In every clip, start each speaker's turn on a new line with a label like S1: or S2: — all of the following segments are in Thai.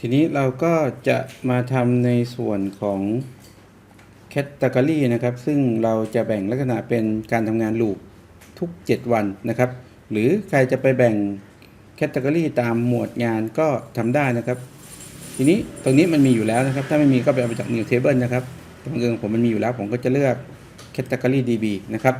S1: ทีนี้เราก็จะมาทำในส่วนของ category นะครับ ซึ่งเราจะแบ่งลักษณะเป็นการทำงานลูปทุก 7 วันนะครับ หรือใครจะไปแบ่ง category ตามหมวดงานก็ทำได้นะครับ ทีนี้ตรงนี้มันมีอยู่แล้วนะครับ ถ้าไม่มีก็ไปเอามาจาก new table นะครับแต่บังเอิญผมมันมีอยู่แล้ว ผมก็จะเลือก category db นะครับ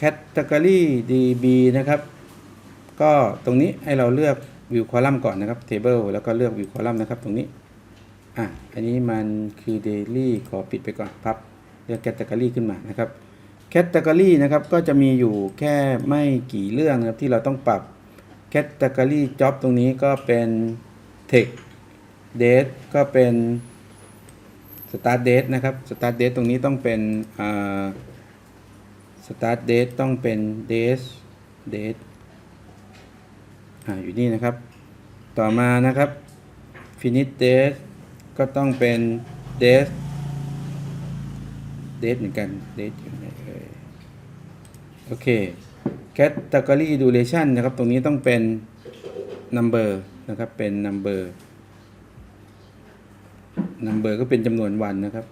S1: category db นะครับ ก็ตรงนี้ให้เราเลือก view column ก่อนนะครับ table แล้วก็เลือก view column นะครับ ตรงนี้ อะ อันนี้มันคือ daily ขอปิดไปก่อนพับ เลือก category ขึ้นมานะครับ category นะครับก็จะมีอยู่แค่ไม่กี่เรื่องนะครับที่เราต้องปรับ category job ตรงนี้ก็เป็น text date ก็เป็น start date นะครับ start date ตรงนี้ต้องเป็นอ่า start date ต้องเป็น date date ออยู่นี่นะครับ ต่อมานะครับ finish date ก็ต้องเป็น date date เหมือนกัน date อยู่ไหนเอ่ยโอเค category duration นะครับ ตรงนี้ต้องเป็น number นะครับ เป็น number number ก็เป็นจำนวนวันนะครับ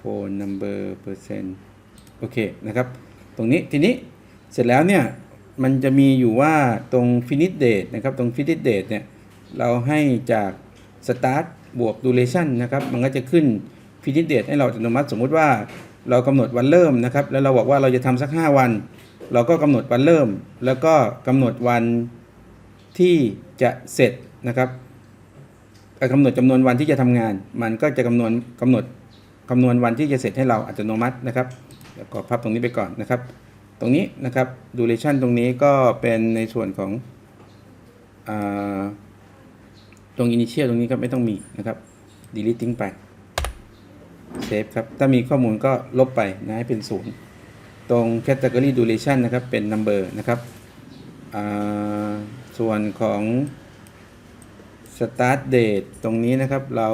S1: phone number percent โอเคนะครับ ตรงนี้ทีนี้เสร็จแล้วเนี่ย มันจะมีอยู่ว่าตรง finish date นะครับตรง finish date เนี่ยเราให้จาก start บวก duration นะครับมันก็จะขึ้น finish date ให้เราอัตโนมัติสมมุติว่าเรากำหนดวันเริ่มนะครับ แล้วเราบอกว่าเราจะทำสัก 5 วัน เราก็กำหนดวันเริ่ม แล้วก็กำหนดวันที่จะเสร็จนะครับกำหนดจำนวนวันที่จะทำงาน มันก็จะกำนวณกำหนดคำนวณวันที่จะเสร็จให้เราอัตโนมัตินะครับเดี๋ยวขอพับตรงนี้ไปก่อนนะครับ ตรงนี้นะครับ duration ตรงนี้ก็เป็นในส่วนของอตรง initial ตรงนี้ก็ไม่ต้องมีนะครับ deleting ไป save ครับ ถ้ามีข้อมูลก็ลบไปนะให้เป็นศูนย์ตรง category duration นะครับเป็น number นะครับส่วนของ start date ตรงนี้นะครับเรา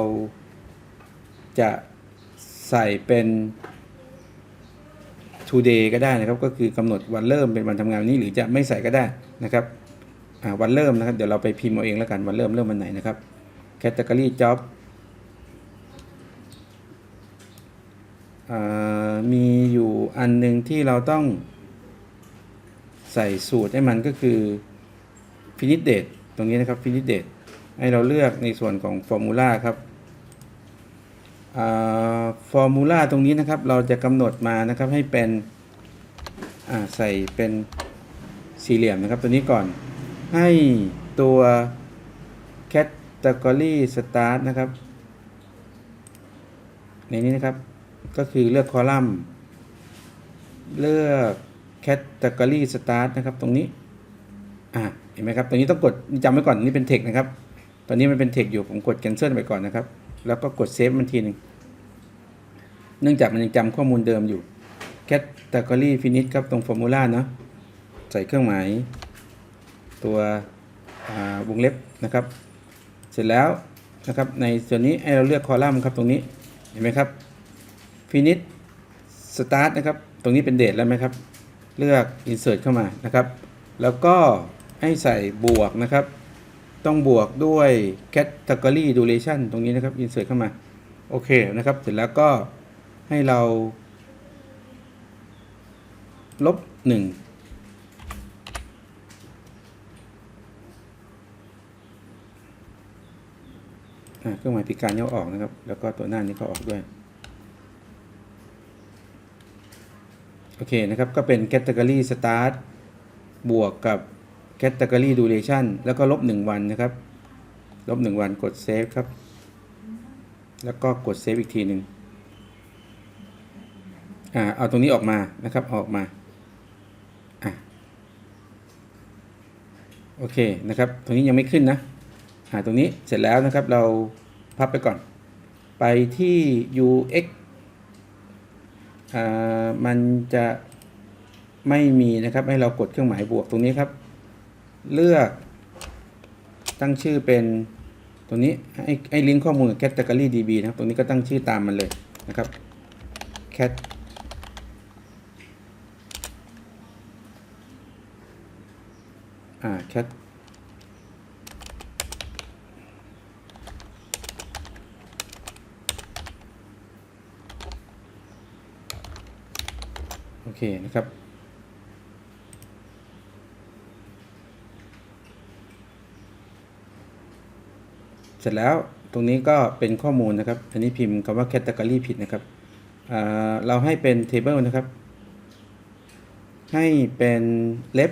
S1: จะใส่เป็น today ก็ได้นะครับ ก็คือกำหนดวันเริ่มเป็นวันทำงานวันนี้ หรือจะไม่ใส่ก็ได้นะครับวันเริ่มนะครับ เดี๋ยวเราไปพิมพ์เอาเองแล้วกันวันเริ่มเริ่มวันไหนนะครับ category job อ่ามีอยู่อันหนึ่งที่เราต้องใส่สูตรให้มันก็คือ finish date ตรงนี้นะครับ finish date ให้เราเลือกในส่วนของ formula ครับ ฟอร์มูลาตรงนี้นะครับ เราจะกำหนดมานะครับให้เป็นใส่เป็นสี่เหลี่ยมนะครับตัวนี้ก่อน ให้ตัว category start นะครับ ในนี้นะครับก็คือเลือกคอลัมน์ เลือก category start นะครับตรงนี้อ่าเห็นไหมครับตรงนี้ต้องกดจำไว้ก่อนนี่เป็น text นะครับ ตอนนี้มันเป็น text อยู่ผมกด cancel ไปก่อนนะครับ แล้วก็กด save มันทีหนึ่งเนื่องจากมันยังจำข้อมูลเดิมอยู่ category finish ครับตรง formula เนาะใส่เครื่องหมาย ตัววงเล็บนะครับ เสร็จแล้วนะครับในส่วนนี้ให้เราเลือกคอลัมน์ครับตรงนี้เห็นไหมครับ finish start นะครับ ตรงนี้เป็นเดทแล้วไหมครับ เลือก insert เข้ามานะครับ แล้วก็ให้ใส่บวกนะครับ ต้องบวกด้วย category duration ตรงนี้นะครับ insert เข้ามา โอเคนะครับ เสร็จแล้วก็ให้เรา ลบหนึ่งอ่าเครื่องหมายพิการนี้เอออกนะครับ แล้วก็ตัวหน้านี้ก็ออกด้วย โอเคนะครับ ก็เป็น category start บวกกับ category duration แล้วก็ลบ1วันนะครับ ลบ1วันกด save ครับ แล้วก็กด save อีกทีหนึ่งอ่าเอาตรงนี้ออกมานะครับออกมาอะโอเคนะครับ ตรงนี้ยังไม่ขึ้นนะอ่าตรงนี้เสร็จแล้วนะครับเราพับไปก่อน ไปที่ ux อ่ามันจะไม่มีนะครับให้เรากดเครื่องหมายบวกตรงนี้ครับ เลือกตั้งชื่อเป็นตรงนี้ให้ให้ลิงก์ข้อมูลกับ category db นะครับตรงนี้ก็ตั้งชื่อตามมันเลยนะครับ cat อ่า cat โอเคนะครับ เสร็จแล้วตรงนี้ก็เป็นข้อมูลนะครับ อันนี้พิมพ์คำว่า category ผิดนะครับเราให้เป็น table นะครับ ให้เป็นเล็บ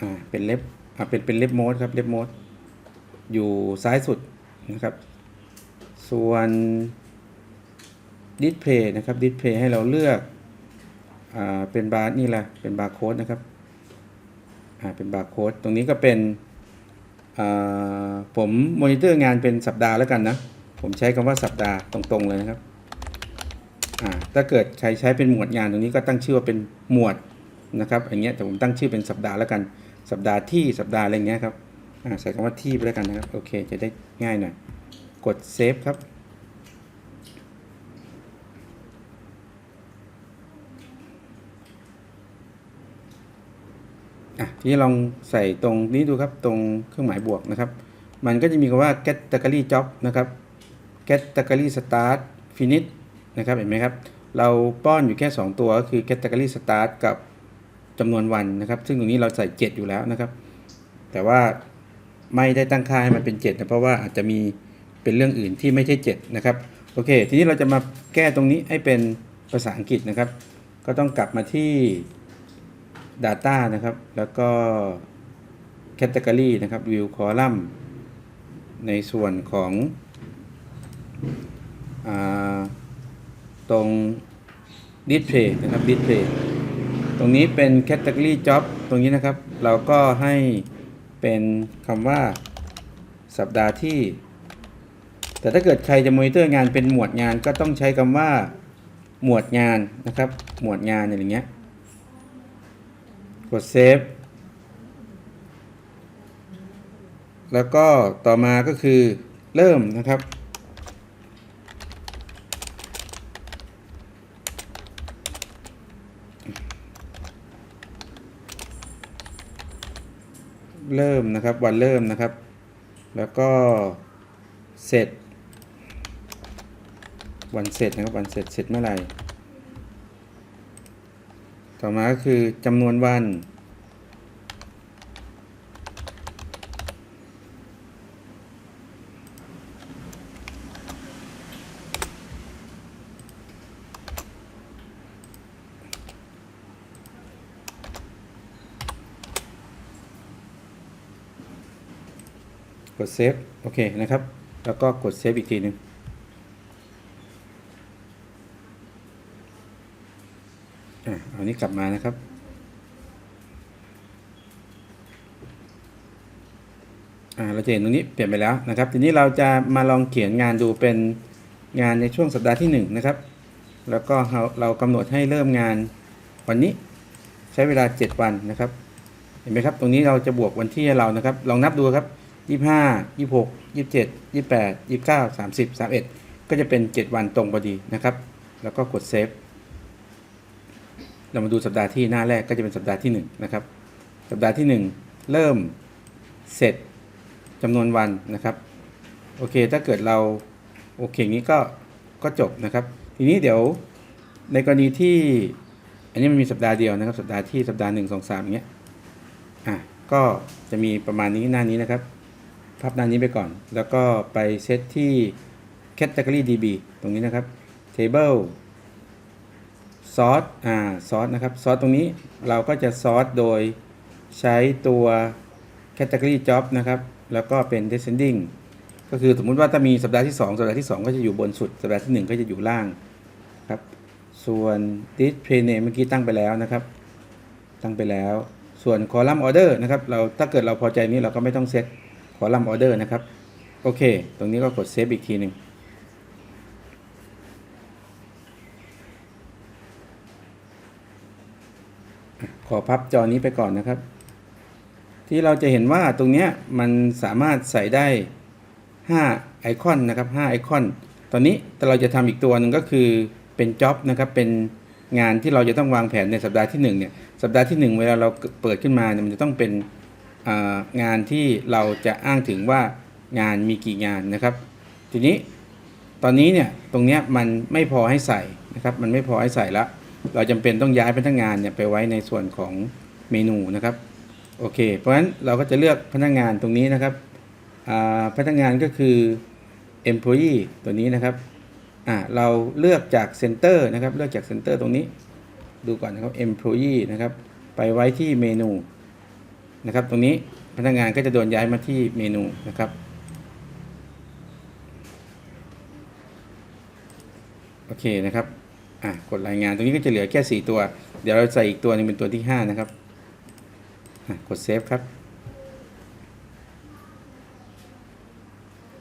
S1: อ่าเป็นเล็บอ่าเป็นเป็นเล็บโมดครับเล็บโมดอยู่ซ้ายสุดนะครับ ส่วน display นะครับ display ให้เราเลือกอ่าเป็นบาร์นี่แหละเป็นบาร์โค้ดนะครับอ่าเป็นบาร์โค้ดตรงนี้ก็เป็น ผมมอนิเตอร์งานเป็นสัปดาห์แล้วกันนะ ผมใช้คำว่าสัปดาห์ตรงๆเลยนะครับอ่าถ้าเกิดใครใช้เป็นหมวดงานตรงนี้ก็ตั้งชื่อว่าเป็นหมวดนะครับอย่างเงี้ยแต่ผมตั้งชื่อเป็นสัปดาห์แล้วกัน สัปดาห์ที่สัปดาห์อะไรเงี้ยครับอ่าใส่คำว่าที่ไปแล้วกันนะครับ โอเค จะได้ง่ายหน่อย กดเซฟครับ ทีนี้ลองใส่ตรงนี้ดูครับตรงเครื่องหมายบวกนะครับ มันก็จะมีคำว่า category job นะครับ category start finish นะครับเห็นไหมครับ เราป้อนอยู่แค่ 2 ตัวก็คือ category start กับจำนวนวันนะครับ ซึ่งตรงนี้เราใส่ 7 อยู่แล้วนะครับ แต่ว่าไม่ได้ตั้งค่าให้มันเป็น 7 นะ เพราะว่าอาจจะมีเป็นเรื่องอื่นที่ไม่ใช่ 7 นะครับ โอเค ทีนี้เราจะมาแก้ตรงนี้ให้เป็นภาษาอังกฤษนะครับ ก็ต้องกลับมาที่ Data นะครับ แล้วก็ Category นะครับ View Column ในส่วนของอตรง Display นะครับ Display ตรงนี้เป็น Category Job ตรงนี้นะครับ เราก็ให้เป็นคำว่าสัปดาห์ที่ แต่ถ้าเกิดใครจะมอนิเตอร์งานเป็นหมวดงานก็ต้องใช้คำว่าหมวดงานนะครับ หมวดงานอย่างเงี้ย กดเซฟแล้วก็ต่อมาก็คือเริ่มนะครับ เริ่มนะครับวันเริ่มนะครับ แล้วก็เสร็จ วันเสร็จนะครับวันเสร็จเสร็จเมื่อไหร่ ต่อมาก็คือจำนวนวัน กดเซฟ โอเคนะครับ แล้วก็กดเซฟอีกทีหนึ่งอะ เอานี้กลับมานะครับ เราจะเห็นตรงนี้เปลี่ยนไปแล้วนะครับ ทีนี้เราจะมาลองเขียนงานดูเป็นงานในช่วงสัปดาห์ที่ 1 นะครับ แล้วก็เราเรากำหนดให้เริ่มงานวันนี้ใช้เวลา 7 วันนะครับ เห็นไหมครับ ตรงนี้เราจะบวกวันที่เรานะครับ ลองนับดูครับ 25 26 27 28 29 30 31 ก็จะเป็น 7 วันตรงพอดีนะครับ แล้วก็กดเซฟ เรามาดูสัปดาห์ที่หน้าแรกก็จะเป็นสัปดาห์ที่1นะครับ สัปดาห์ที่ 1 เริ่มเสร็จจำนวนวันนะครับ โอเค ถ้าเกิดเราโอเคอย่างนี้ก็ก็จบนะครับ ทีนี้เดี๋ยวในกรณีที่ อันนี้มันมีสัปดาห์เดียวนะครับ สัปดาห์ที่สัปดาห์หนึ่งสองสามอย่างเงี้ยอะก็จะมีประมาณนี้หน้านี้นะครับพับหน้านี้ไปก่อน แล้วก็ไปเซตที่ category db ตรงนี้นะครับ table sort อ่า sort นะครับ sort ตรงนี้เราก็จะ sort โดยใช้ตัว category job นะครับ แล้วก็เป็น descending ก็คือสมมุติว่าถ้ามีสัปดาห์ที่ 2 สัปดาห์ที่ 2 ก็จะอยู่บนสุด สัปดาห์ที่ 1 ก็จะอยู่ล่างครับ ส่วน display name เมื่อกี้ตั้งไปแล้วนะครับ ตั้งไปแล้ว ส่วน column order นะครับ เราถ้าเกิดเราพอใจนี้เราก็ไม่ต้องเซต column order นะครับ โอเค ตรงนี้ก็กดเซฟอีกทีหนึ่ง อพับจอนี้ไปก่อนนะครับ ที่เราจะเห็นว่าตรงนี้มันสามารถใส่ได้ 5 ไอคอนนะครับ5ไอคอน ตอนนี้แต่เราจะทำอีกตัวหนึ่งก็คือเป็นจ็อบนะครับ เป็นงานที่เราจะต้องวางแผนในสัปดาห์ที่1เนี่ยสัปดาห์ที่ 1 เวลาเราเปิดขึ้นมาเนี่ยมันจะต้องเป็นงานที่เราจะอ้างถึงว่างานมีกี่งานนะครับ ทีนี้ตอนนี้เนี่ยตรงเนี้ยมันไม่พอให้ใส่นะครับ มันไม่พอให้ใส่ละ เราจำเป็นต้องย้ายพนักงานเนี่ยไปไว้ในส่วนของเมนูนะครับโอเค เพราะฉะนั้นเราก็จะเลือกพนักงานตรงนี้นะครับพนักงานก็คือ employee ตัวนี้นะครับเราเลือกจาก center นะครับเลือกจาก center ตรงนี้ ดูก่อนนะครับ employee นะครับไปไว้ที่เมนูนะครับ ตรงนี้พนักงานก็จะโดนย้ายมาที่เมนูนะครับโอเคนะครับ อะกดรายงานตรงนี้ก็จะเหลือแค่ 4 ตัว เดี๋ยวเราใส่อีกตัวหนึงเป็นตัวที่ 5 นะครับกดเซฟครับ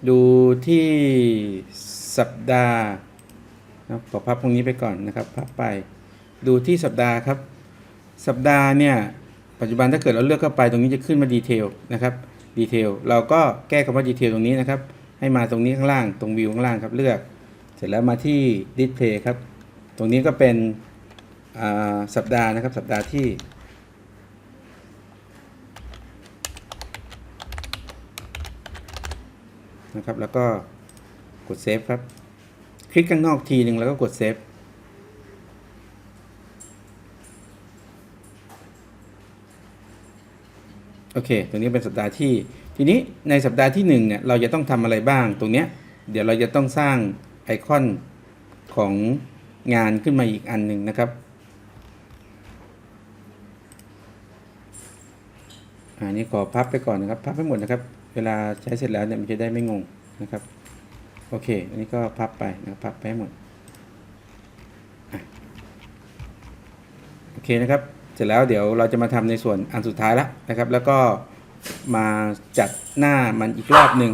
S1: ดูที่สัปดาห์นะครับขอพับตรงนี้ไปก่อนนะครับพับไป ดูที่สัปดาห์ครับ สัปดาห์เนี่ยปัจจุบันถ้าเกิดเราเลือกเข้าไปตรงนี้จะขึ้นมาดีเทลนะครับดีเทลเราก็แก้คำว่าดีเทลตรงนี้นะครับ ให้มาตรงนี้ข้างล่างตรงวิวข้างล่างครับเลือก เสร็จแล้วมาที่ display ครับ ตรงนี้ก็เป็นสัปดาห์นะครับสัปดาห์ที่นะครับแล้วก็กดเซฟครับ คลิกข้างนอกทีหนึ่งแล้วก็กดเซฟโอเค ตรงนี้เป็นสัปดาห์ที่ ทีนี้ในสัปดาห์ที่หนึ่งเนี่ยเราจะต้องทำอะไรบ้าง ตรงเนี้ยเดี๋ยวเราจะต้องสร้างไอคอนของ งานขึ้นมาอีกอันหนึ่งนะครับอันนี้ขอพับไปก่อนนะครับ พับให้หมดนะครับ เวลาใช้เสร็จแล้วเนี่ยมันจะได้ไม่งงนะครับ โอเค อันนี้ก็พับไปนะครับพับไปให้หมดอโอเคนะครับ เสร็จแล้วเดี๋ยวเราจะมาทำในส่วนอันสุดท้ายแล้วนะครับ แล้วก็มาจัดหน้ามันอีกรอบหนึ่ง